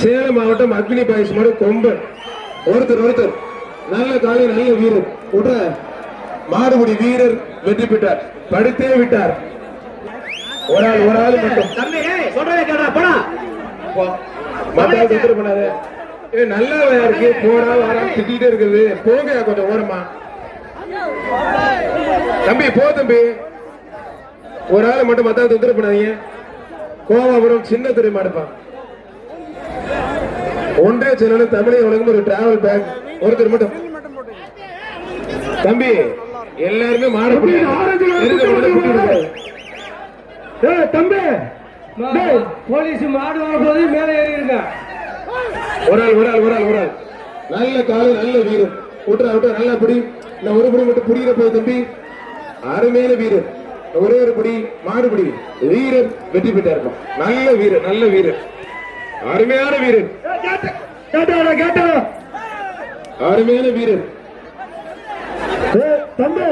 சேலம் மாவட்டம் அக்னி பாய்ஸ் மாடு கொம்பன் ஒருத்தர் ஒருத்தர். நல்ல காலை நல்ல வீரர். விட்ற மாடுபடி வீரர் வெற்றி பெற்றார். படுத்தே விட்டார். ஒரு ஆள் ஒரு ஆள் மட்டும். பண்ணாத. ஏ நல்லா இருக்கு போறா வாரா திட்டிகிட்டே இருக்குது. போங்க கொஞ்சம் ஓரமா. தம்பி போ தம்பி. ஒரு ஆள் மட்டும் மத்தாள் தொந்தரவு பண்ணாதீங்க. கோவாபுரம் சின்ன துறை மாடுப்பா ஒன்றே சேனல் தமிழை உலகம் ஒரு டிராவல் பேக் ஒருத்தர் மட்டும். தம்பி எல்லாருமே ஏய் தம்பி. போலீஸ் மாடு வரும்போது மேலே ஏறிடுங்க. ஒரு ஆள் ஒரு ஆள் ஒரு ஆள் ஒரு ஆள். நல்ல காலு நல்ல வீரர் விட்டுறா விட்டுறா நல்லா பிடி. நான் ஒரு பிடி மட்டும் பிடிக்கிற போய் தம்பி அருமையான வீரர் ஒரே ஒரு பிடி மாடு பிடி. வீரர் வெற்றி பெற்றார். நல்ல வீரர் நல்ல வீரர் அருமையான வீரர். அருமையான வீரர். தம்பி.